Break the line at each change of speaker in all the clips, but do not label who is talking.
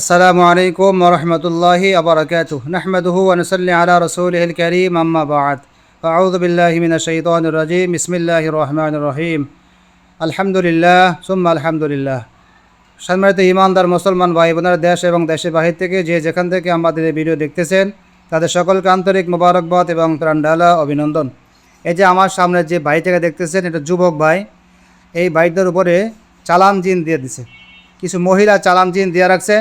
আসসালামু আলাইকুম রহমতুল্লাহ আবরকাত নাহমদহু আনসল্লি রসুল রসুলহিল করিম, আম্মা বাদ। রাজিম। ইসমিল্লাহ রহমান রহিম। আলহামদুলিল্লাহ, সুম্মা আলহামদুলিল্লাহ। সম্মানিত ইমানদার মুসলমান ভাই বোনার দেশ এবং দেশের বাহির থেকে যে যেখান থেকে আমাদের ভিডিও দেখতেছেন, তাদের সকলকে আন্তরিক মোবারকবাদ এবং প্রাণডালা অভিনন্দন। এই যে আমার সামনে যে ভাইটাকে দেখতেছেন, এটা যুবক ভাই। এই ভাইটার উপরে চালান জিন দিয়ে দিছে। কিছু মহিলা চালান জিন দিয়ে রাখছে।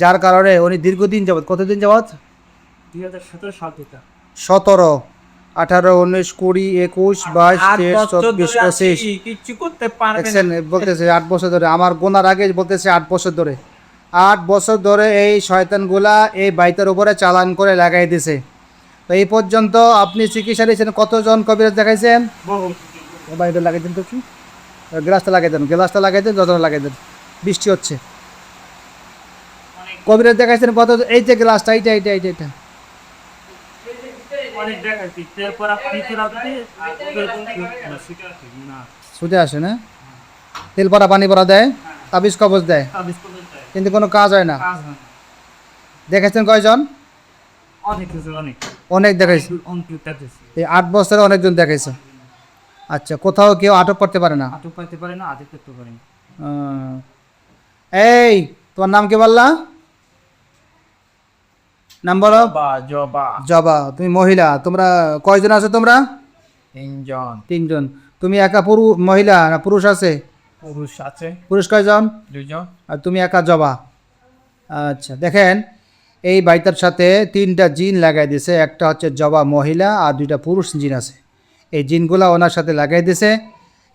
যার কারণে উনি দীর্ঘদিন যাবৎ কতদিন যাবৎ?
দুই হাজার সতেরো সাল থেকে।
সতেরো। আঠারো উনিশ কুড়ি একুশ বাইশ তেইশ চব্বিশ পঁচিশ।
কিচ্ছু করতে পারবে
দেখছেন
না
বলতেছে আট বছর ধরে। আমার গোনার আগে বলতেছে আট বছর ধরে। আট বছর ধরে এই শয়তানগুলা এই বাইতের উপরে চালান করে লাগাই দিছে। তো এই পর্যন্ত আপনি চিকিৎসা দিয়েছেন কতজন কবিরাজ দেখাইছেন? বাইরে লাগাই দেন তো কি গ্লাসটা লাগাই দেন গ্লাসটা লাগাই দেন যতটা লাগাই দেন। বৃষ্টি হচ্ছে। কবিরাজ দেখাইছেন কত এই যে গ্লাসটা এইটা এইটা এইটা
না
সুজে আসে না? তেল পরা পানি পরা দেয়? তাবিজ কবজ দেয়। কিন্তু কোনো কাজ হয় না। দেখেছেন কয়জন?
অনেক
দেখাইছে। এই আট বছরে অনেকজন দেখাইছে। আচ্ছা কোথাও কেউ আটক করতে পারে না?
আটক পাইতে পারে না আটক করতে পারে না।
এই তোমার নাম কি বললা? নাম বলো
বা জবা।
জবা তুমি মহিলা তোমরা কয়জন আছো তোমরা?
তিনজন।
তিনজন। তুমি একা পুরু মহিলা না পুরুষ আছে?
পুরুষ আছে।
পুরুষ কয়জন?
দুজন
আর তুমি একা জবা? আচ্ছা দেখেন এই বাইটার সাথে তিনটা জিন লাগাই দিছে। একটা হচ্ছে জবা মহিলা আর দুইটা পুরুষ জিন আছে। এই জিনগুলা ওনার সাথে লাগাই দিছে।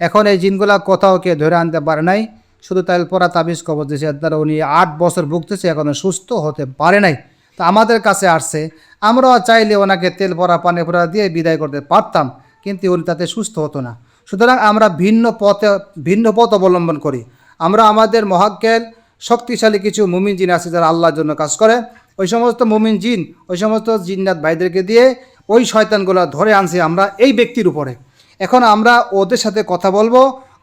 এখন এই জিনগুলা কোথাও কে ধরে আনতে পারে নাই। শুধু তাইল পরা তাবিজ কবর দিয়েছে তারা উনি আট বছর ভুগতেছে এখনও সুস্থ হতে পারে নাই। তা আমাদের কাছে আসছে। আমরাও চাইলে ওনাকে তেল পরা পানি পরা দিয়ে বিদায় করতে পারতাম, কিন্তু উনি তাতে সুস্থ হতো না। সুতরাং আমরা ভিন্ন পথে, ভিন্ন পথ অবলম্বন করি। আমরা আমাদের মহাজ্ঞান, শক্তিশালী কিছু মুমিন জিন আছে যারা আল্লাহর জন্য কাজ করে। ওই সমস্ত মুমিন জিন, ওই সমস্ত জিন্নাত ভাইদেরকে দিয়ে ওই শয়তানগুলো ধরে আনছি আমরা এই ব্যক্তির উপরে। এখন আমরা ওদের সাথে কথা বলব।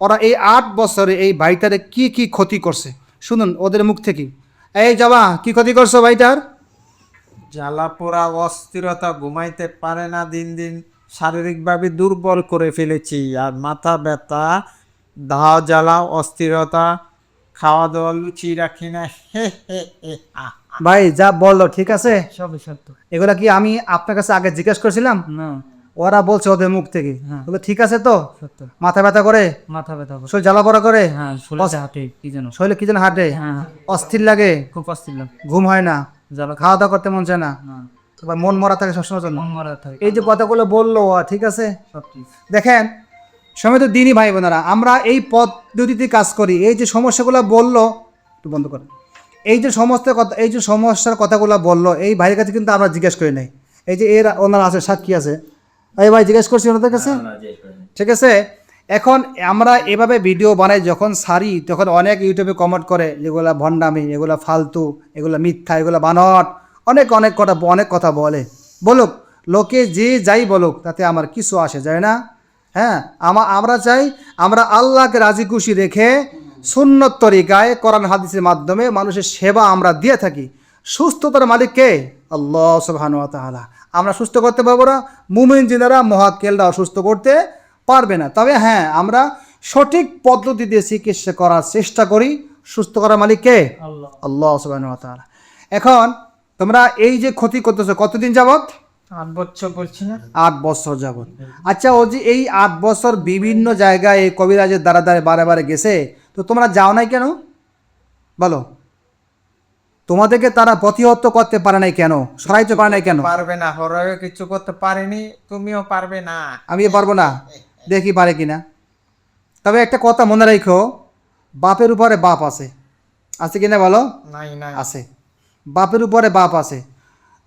ওরা এই আট বছরে এই ভাইটারে কি কি ক্ষতি করছে? শুনুন, ওদের মুখ থেকে। এই যাবা কি ক্ষতি করছ ভাইটার?
জ্বালা পোড়া অস্থিরতা ঘুমাইতে পারে না দিন দিন শারীরিকভাবে দুর্বল করে ফেলেছি। আর মাথা ব্যথা দাও জ্বালা অস্থিরতা খাওয়া দাওয়া লুচি রাখি না। হে হে হে আহ।
ভাই যা বলল ঠিক আছে?
সবই সত্য।
এগুলা কি আমি আপনার কাছে আগে জিজ্ঞেস করেছিলাম?
না।
ওরা বলছে ওদের মুখ থেকে।
হ্যাঁ।
ওগুলো ঠিক আছে তো?
সত্য।
মাথা ব্যথা করে?
মাথা ব্যথা করে।
শরীর জ্বালা পড়া করে?
হ্যাঁ শরীরে হাঁটে কি যেন।
শরীরে কি যেন হাঁটে?
হ্যাঁ।
অস্থির লাগে?
খুব অস্থির লাগে।
ঘুম হয় না?
জ্বালা
খাওয়া দাওয়া করতে মন চায় না।
না।
এবার মন মরা থাকে সবসময় জন্য।
মন মারা থাকে।
এই যে কথাগুলো বলল ও, ঠিক আছে?
সব ঠিক।
দেখেন সময় তো দিনই ভাই বোনেরা আমরা এই পদ্ধতিতে কাজ করি। এই যে সমস্যাগুলো বলল একটু বন্ধ করেন এই যে সমস্ত কথা এই যে সমস্যার কথাগুলো বলল এই ভাইয়ের কাছে কিন্তু আমরা জিজ্ঞেস করি নাই। এই যে এর ওনার আছে সাক্ষী আছে। এই ভাই জিজ্ঞেস করছি ওনাদের কাছে? ঠিক আছে? এখন আমরা এভাবে ভিডিও বানাই যখন সারি তখন অনেক ইউটিউবে কমেন্ট করে যেগুলো ভণ্ডামি, এগুলো ফালতু, এগুলো মিথ্যা, এগুলো বানট অনেক অনেক কথা অনেক কথা বলে। বলুক, লোকে যে যাই বলুক, তাতে আমার কিছু আসে যায় না। হ্যাঁ আমা, আমরা চাই আমরা আল্লাহকে রাজি খুশি রেখে সুন্নত তরিকায় কোরআন, হাদিসের মাধ্যমে মানুষের সেবা আমরা দিয়ে থাকি। সুস্থতার মালিক কে? আল্লাহ সুবহানাহু ওয়া আমরা সুস্থ করতে পারব না। মুমিন জিনারা মহাক্কেলরা অসুস্থ করতে পারবে না। তবে হ্যাঁ আমরা সঠিক পদ্ধতি দিয়ে চিকিৎসা করার চেষ্টা করি। সুস্থ করার মালিক কে?
আল্লাহ।
আল্লাহ তাআলা। এখন তোমরা এই যে ক্ষতি করতেছো কতদিন যাবত
আট বছর বলছি না।
আট বছর যাবত আচ্ছা ও যে এই আট বছর বিভিন্ন জায়গায় এই কবিরাজের দ্বারা দ্বারা বারে বারে গেছে তো তোমরা যাও নাই কেন? বলো। তোমাদেরকে তারা প্রতিহত করতে পারে নাই কেন? সরাইতে পারে নাই কেন?
পারবে না হরাও কিছু করতে পারেনি তুমিও পারবে না।
আমি পারব না। দেখি পারে কি না তবে একটা কথা মনে রাখো বাপের উপরে বাপ আছে। আছে কি না বলো?
নাই নাই।
আছে। বাপের উপরে বাপ আছে।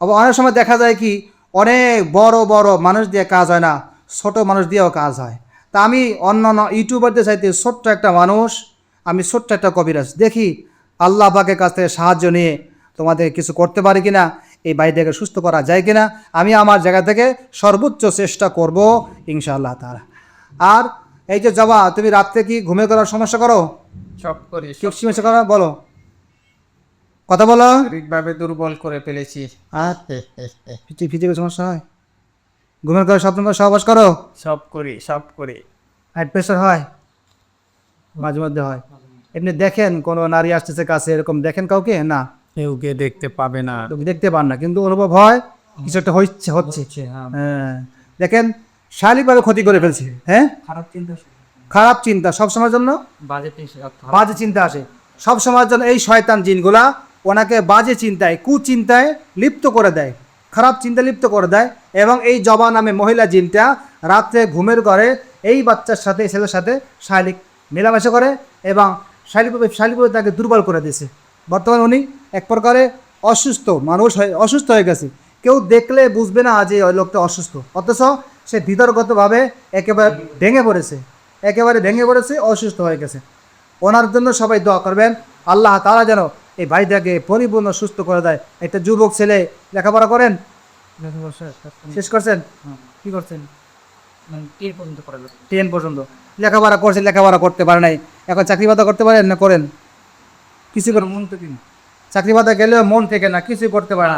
আবার অনেক সময় দেখা যায় কি অনেক বড় বড় মানুষ দিয়ে কাজ হয় না ছোট মানুষ দিয়েও কাজ হয়। তা আমি অন্য অন্য ইউটিউবারদের চাইতে ছোট্ট একটা মানুষ আমি ছোট্ট একটা কবিরাজ। দেখি আল্লাহ পাকের কাছ থেকে সাহায্য নিয়ে তোমাদের কিছু করতে পারি কিনা এই বাড়িটাকে সুস্থ করা যায় কিনা আমি আমার জায়গা থেকে সর্বোচ্চ চেষ্টা করব ইনশাআল্লাহ তারা আর এই যে জবা তুমি রাত্রে কি ঘুমে করার সমস্যা করো?
সব করি
কি সমস্যা করো। বলো। কথা বলো।
শারীরিকভাবে দুর্বল করে ফেলেছি।
ফিজিক্যাল সমস্যা হয়? ঘুমের ঘরে স্বপ্ন করে সহবাস করো?
সব করি সব করি।
হাই প্রেশার হয়? মাঝে মধ্যে হয়। এমনি দেখেন কোনো নারী আসতেছে কাছে এরকম দেখেন কাউকে? না।
কেউকে দেখতে পাবে না।
দেখতে পান না কিন্তু অনুভব হয় কিছু একটা হচ্ছে হচ্ছে।
হচ্ছে হ্যাঁ।
হ্যাঁ। দেখেন শারীরিকভাবে ক্ষতি করে ফেলছে হ্যাঁ?
খারাপ চিন্তা
খারাপ চিন্তা সবসময়ের জন্য?
বাজেট
বাজে চিন্তা আসে। সব সময়ের জন্য এই শয়তান জিনগুলা ওনাকে বাজে চিন্তায় কুচিন্তায় লিপ্ত করে দেয়। খারাপ চিন্তা লিপ্ত করে দেয় এবং এই জবা নামে মহিলা জিনটা রাত্রে ঘুমের ঘরে এই বাচ্চার সাথে ছেলের সাথে শারীরিক মেলামেশা করে এবং শারীরিকভাবে শারীরিকভাবে তাকে দুর্বল করে দিয়েছে। বর্তমানে উনি এক প্রকারে অসুস্থ মানুষ হয়ে অসুস্থ হয়ে গেছে। কেউ দেখলে বুঝবে না যে ওই লোকটা অসুস্থ। অথচ সে ভিতরগতভাবে একেবারে ভেঙে পড়েছে। একেবারে ভেঙে পড়েছে অসুস্থ হয়ে গেছে। ওনার জন্য সবাই দোয়া করবেন আল্লাহ তারা যেন এই ভাইটাকে পরিপূর্ণ সুস্থ করে দেয়। একটা যুবক ছেলে লেখাপড়া করেন? শেষ করছেন?
কি করছেন? মানে
টেন পর্যন্ত লেখাপড়া করছে লেখাপড়া করতে পারে নাই। এখন চাকরি বাদা করতে পারেন না করেন? কিছু করে
মন কিনা
চাকরি বাদা গেলেও মন থেকে না কিছুই করতে পারে না।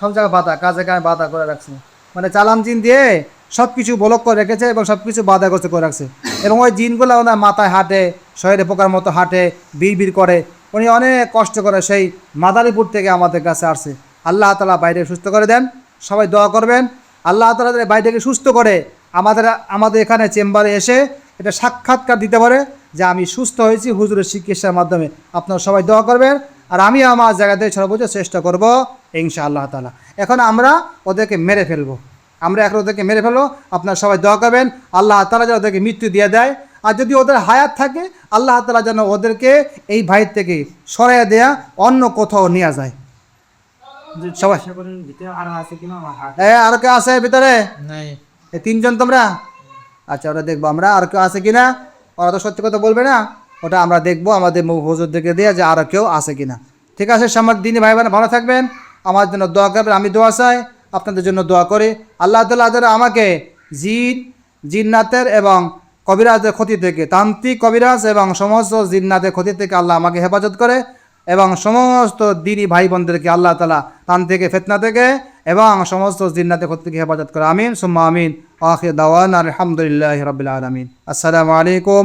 সব জায়গায় বাধা, কাজে কাজে বাধা করে রাখছে। মানে চালান জিন দিয়ে সব কিছু ব্লক করে রেখেছে এবং সব কিছু বাধা করতে করে রাখছে। এবং ওই জিনগুলো ওনার মাথায় হাঁটে শরীরে পোকার মতো হাঁটে বিড় বিড় করে। উনি অনেক কষ্ট করে সেই মাদারীপুর থেকে আমাদের কাছে আসছে। আল্লাহ তালা বাইরে সুস্থ করে দেন। সবাই দোয়া করবেন। আল্লাহ তালা যাতে বাইরেকে সুস্থ করে আমাদের আমাদের এখানে চেম্বারে এসে এটা সাক্ষাৎকার দিতে পারে যে আমি সুস্থ হয়েছি হুজুরের চিকিৎসার মাধ্যমে। আপনারা সবাই দোয়া করবেন। আর আমি আমার জায়গা থেকে সর্বোচ্চ চেষ্টা করব ইনশা আল্লাহ তালা এখন আমরা ওদেরকে মেরে ফেলব। আমরা এখন ওদেরকে মেরে ফেলব। আপনার সবাই দোয়া করবেন আল্লাহ তালা যেন ওদেরকে মৃত্যু দিয়ে দেয়। আর যদি ওদের হায়াত থাকে আল্লাহ তালা যেন ওদেরকে এই ভাইয়ের থেকে সরাইয়া দেয়া অন্য কোথাও নেওয়া যায়। সবাই।
আশা আর
কেউ আছে ভিতরে? তিনজন তোমরা? আচ্ছা ওরা দেখব আমরা। আর কেউ আছে কিনা? ওরা তো সত্যি কথা বলবে না? ওটা আমরা দেখব আমাদের হুজুরদেরকে দিয়ে যে আরও কেউ আছে কিনা। ঠিক আছে সামার দিনই ভাই বোন ভালো থাকবেন। আমার জন্য দোয়া করবেন, আমি দোয়া চাই, আপনাদের জন্য দোয়া করি। আল্লাহ তাল্লাহ যেন আমাকে জিন, জিন্নাতের এবং কবিরাজের ক্ষতি থেকে, তান্ত্রিক কবিরাজ এবং সমস্ত জিন্নাতের ক্ষতি থেকে আল্লাহ আমাকে হেফাজত করে এবং সমস্ত দিনী ভাই বোনদেরকে আল্লাহ তালা তান্ত্রিকে ফেতনা থেকে এবং সমস্ত জিন্নাতের ক্ষতি থেকে হেফাজত করে। আমিন, সুম্মা আমিন। আখির দাওয়ান আলহামদুলিল্লাহ রবিল আলমিন। আসসালামু আলাইকুম।